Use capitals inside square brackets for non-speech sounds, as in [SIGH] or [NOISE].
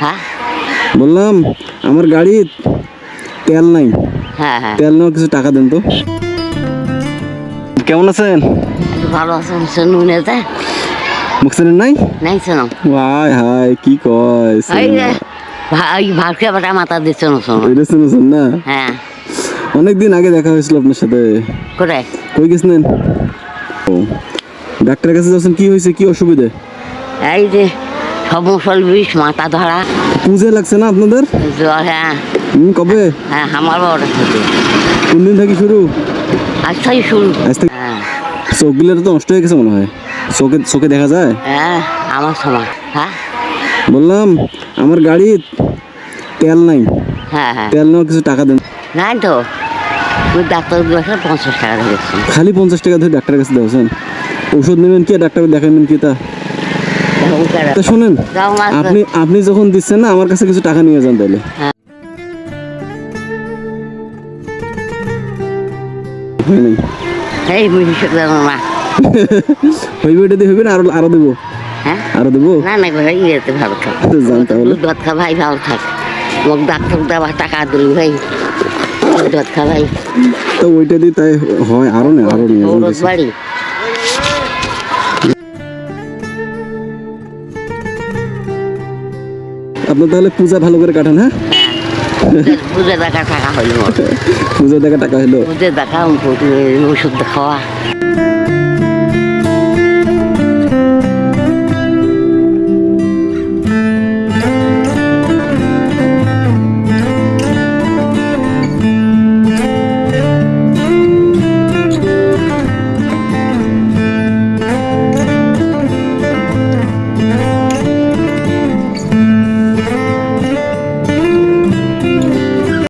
হ্যাঁ? বললাম আমার গাড়ি তেল নাই। হ্যাঁ হ্যাঁ। তেল নেওয়ার কিছু টাকা দেন তো। কেমন আছেন? ভালো আছেন শুনুন এতে নাই? নাই শোনো হাই হাই কি কয়? ভাই ভাবকে বাটা মাথা দিচ্ছে না শোনো এটা শুনেছেন না? হ্যাঁ। অনেকদিন আগে দেখা হয়েছিল আপনার সাথে। করে কই গেছিলেন? ও ডাক্তারের কাছে যাচ্ছেন কি হয়েছে? কি অসুবিধে? এই যে সমসল বিষ মাথা ধরা। পুজো লাগছে না আপনাদের? জ্বর হ্যাঁ। কবে? হ্যাঁ আমার বড় কোন দিন থেকে শুরু? আজ থেকে শুরু। আজ থেকে হ্যাঁ। চোখগুলো তো নষ্ট হয়ে গেছে মনে হয়। চোখে চোখে দেখা যায়? হ্যাঁ আমার সময় হ্যাঁ। বললাম আমার গাড়ি তেল নাই। হ্যাঁ হ্যাঁ। তেল নেওয়ার কিছু টাকা দেন। নাই তো। ওই ডাক্তার বসে পঞ্চাশ টাকা ধরেছি। খালি পঞ্চাশ টাকা ধরে ডাক্তারের কাছে দেওয়াছেন ওষুধ নেবেন কি ডাক্তার দেখাবেন কি তা? তা শোনেন আপনি আপনি যখন দিচ্ছেন না আমার কাছে কিছু টাকা নিয়ে যান তাহলে হ্যাঁ। হয় নাই এই বুঝিস মা। হইবে এটা দিয়ে হইবে না আরও আরও দেবো? হ্যাঁ? আরও দেবো? না না ভাই ইয়েতে ভালো থাক। [LAUGHS] যান তাহলে। দুধ ভাত খা ভাই ভালো থাক। মোক ডাক্তার দেওয়া টাকা দিল ভাই। খা ভাই। তো ওইটা দিয়ে তাই হয় আরও না আরও নিয়ে। বাড়ি। আপনার তাহলে পূজা ভালো করে কাটান হ্যাঁ? পূজা দেখা টাকা হইল। পূজা দেখা টাকা হলো পূজা দেখা ওষুধ খাওয়া।